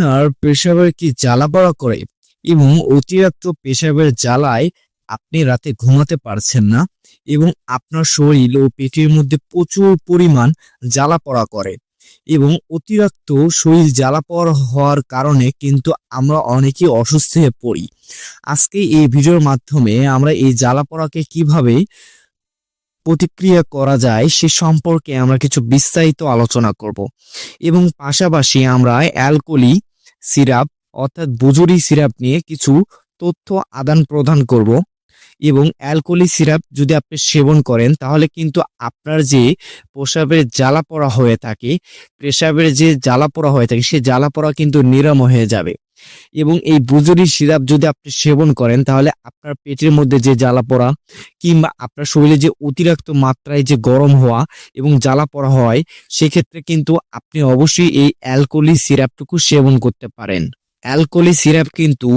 আপনার পেশাবের কি জ্বালা পড়া করে এবং অতিরিক্ত পেশাবের জ্বালায় আপনি রাতে ঘুমাতে পারছেন না এবং আপনার শরীর ও পেটের মধ্যে প্রচুর পরিমাণ জ্বালা পড়া করে এবং অতিরিক্ত শরীর জ্বালা পড়া হওয়ার কারণে কিন্তু আমরা অনেকেই অসুস্থ হয়ে পড়ি। আজকে এই ভিডিওর মাধ্যমে আমরা এই জ্বালা পড়াকে কীভাবে প্রতিক্রিয়া করা যায় সে সম্পর্কে আমরা কিছু বিস্তারিত আলোচনা করব এবং পাশাপাশি আমরা অ্যালকোলি সিরাপ, অর্থাৎ বুজুরি সিরাপ নিয়ে কিছু তথ্য আদান প্রদান করব। এবং অ্যালকোহলি সিরাপ যদি আপনি সেবন করেন, তাহলে কিন্তু আপনার যে প্রসাবের জ্বালা পড়া হয়ে থাকে পেশাবের যে জ্বালা পড়া হয়ে থাকে, সে জ্বালা পড়া কিন্তু নিরাময় হয়ে যাবে। এবং এই বুজুরি সিরাপ যদি আপনি সেবন করেন, তাহলে আপনার পেটের মধ্যে যে জ্বালা পড়া কিংবা আপনার শরীরে যে অতিরিক্ত মাত্রায় যে গরম হওয়া এবং জ্বালা পড়া হয়, সেক্ষেত্রে কিন্তু আপনি অবশ্যই এই অ্যালকোহলি সিরাপটুকু সেবন করতে পারেন। অ্যালকোহলি সিরাপ কিন্তু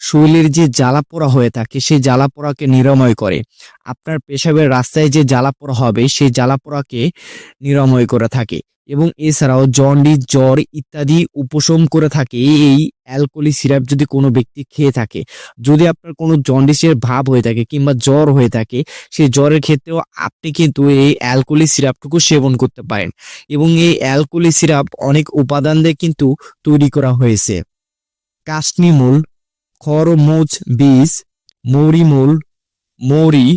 শরীরের যে জ্বালা পোড়া হয়ে থাকে, সেই জ্বালা পোড়াকে নিরাময় করে। আপনার পেশাবের রাস্তায় যে জ্বালা পোড়া হবে, সেই জ্বালা পোড়াকে নিরাময় করে থাকে এবং এছাড়াও জন্ডিস, জ্বর ইত্যাদি উপশম করে থাকে এই অ্যালকোলি সিরাপ যদি কোনো ব্যক্তি খেয়ে থাকে। যদি আপনার কোনো জন্ডিসের ভাব হয়ে থাকে কিংবা জ্বর হয়ে থাকে, সেই জ্বরের ক্ষেত্রেও আপনি কিন্তু এই অ্যালকোলি সিরাপটুকু সেবন করতে পারেন এবং এই অ্যালকোলি সিরাপ অনেক উপাদান দিয়ে কিন্তু তৈরি করা হয়েছে। কাশনিমূল খরমুজ বীজ, মৌরিমূল, মৌরি,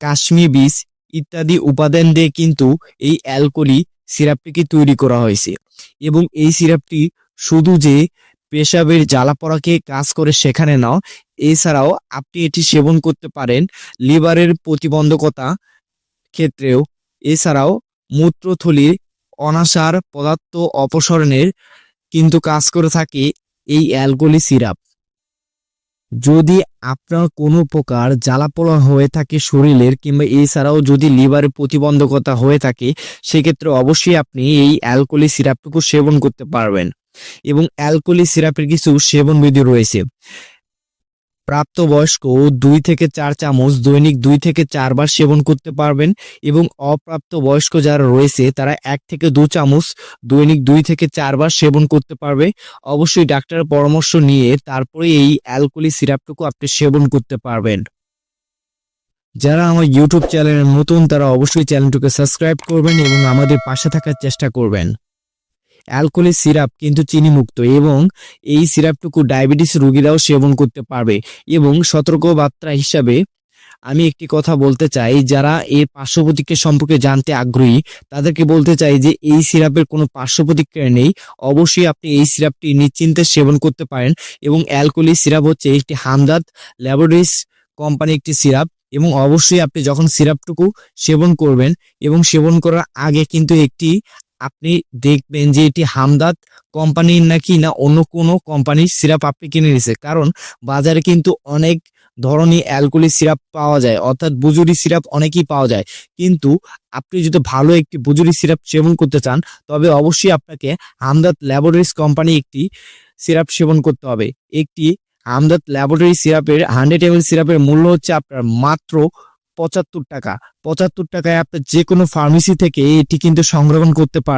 কাশ্মীর বীজ ইত্যাদি উপাদান দিয়ে কিন্তু এই অ্যালকোলি সিরাপটিকে তৈরি করা হয়েছে। এবং এই সিরাপটি শুধু যে পেশাবের জ্বালা পড়াকে কাজ করে সেখানে নাও এছাড়াও আপনি এটি সেবন করতে পারেন লিভারের প্রতিবন্ধকতা ক্ষেত্রেও। এছাড়াও মূত্রথলির অনাসার পদার্থ অপসরণের কিন্তু কাজ করে থাকে এই অ্যালকোলি সিরাপ। যদি আপনার কোনো প্রকার জ্বালাপোড়া হয়ে থাকে শরীরের কিংবা এছাড়াও যদি লিভারের প্রতিবন্ধকতা হয়ে থাকে, সেক্ষেত্রে অবশ্যই আপনি এই অ্যালকোহলি সিরাপটুকু সেবন করতে পারবেন। এবং অ্যালকোহলি সিরাপের কিছু সেবন বিধি রয়েছে। প্রাপ্তবয়স্ক দুই থেকে চার চামচ দৈনিক দুই থেকে চারবার সেবন করতে পারবেন এবং অপ্রাপ্ত বয়স্ক যারা রয়েছে, তারা এক থেকে দু চামচ দৈনিক দুই থেকে চারবার সেবন করতে পারবে। অবশ্যই ডাক্তারের পরামর্শ নিয়ে তারপরে এই অ্যালকোলি সিরাপটুকু আপনি সেবন করতে পারবেন। যারা আমার ইউটিউব চ্যানেলে নতুন, তারা অবশ্যই চ্যানেলটিকে সাবস্ক্রাইব করবেন এবং আমাদের পাশে থাকার চেষ্টা করবেন। অ্যালকোহলি সিরাপ কিন্তু চিনিমুক্ত এবং এই সিরাপটুকু ডায়াবেটিস রোগীরাও সেবন করতে পারবে এবং সতর্কবার্তা হিসাবে আমি একটি কথা বলতে চাই, যারা এই পার্শ্ব প্রতিক্রিয়া সম্পর্কে জানতে আগ্রহী, তাদেরকে বলতে চাই যে এই সিরাপের কোনো পার্শ্ব প্রতিক্রিয়া নেই। অবশ্যই আপনি এই সিরাপটি নিশ্চিন্তে সেবন করতে পারেন এবং অ্যালকোহলি সিরাপ হচ্ছে একটি হামদাদ ল্যাবরেটরিজ কোম্পানি একটি সিরাপ এবং অবশ্যই আপনি যখন সিরাপটুকু সেবন করবেন এবং সেবন করার আগে কিন্তু একটি আপনি দেখবেন যে এটি হামদাদ কোম্পানির নাকি না অন্য কোনো কোম্পানির সিরাপ আপনি কিনে নিছে। কারণ বাজারে কিন্তু অনেক ধরনের অ্যালকোহলিক সিরাপ পাওয়া যায়, অর্থাৎ বুজুরি সিরাপ অনেকই পাওয়া যায়। কিন্তু আপনি যদি ভালো একটি বুজুরি সিরাপ সেবন করতে চান, তবে অবশ্যই আপনাকে হামদাদ ল্যাবরেটরিজ কোম্পানি একটি সিরাপ সেবন করতে হবে। একটি হামদাদ ল্যাবরেটরি সিরাপের হান্ড্রেড এমএল সিরাপের মূল্য হচ্ছে আপনার মাত্র পঁচাত্তর টাকা। পঁচাত্তর টাকায় আপনি যে কোনো ফার্মেসি থেকে এটি কিন্তু সংগ্রহণ করতে পারেন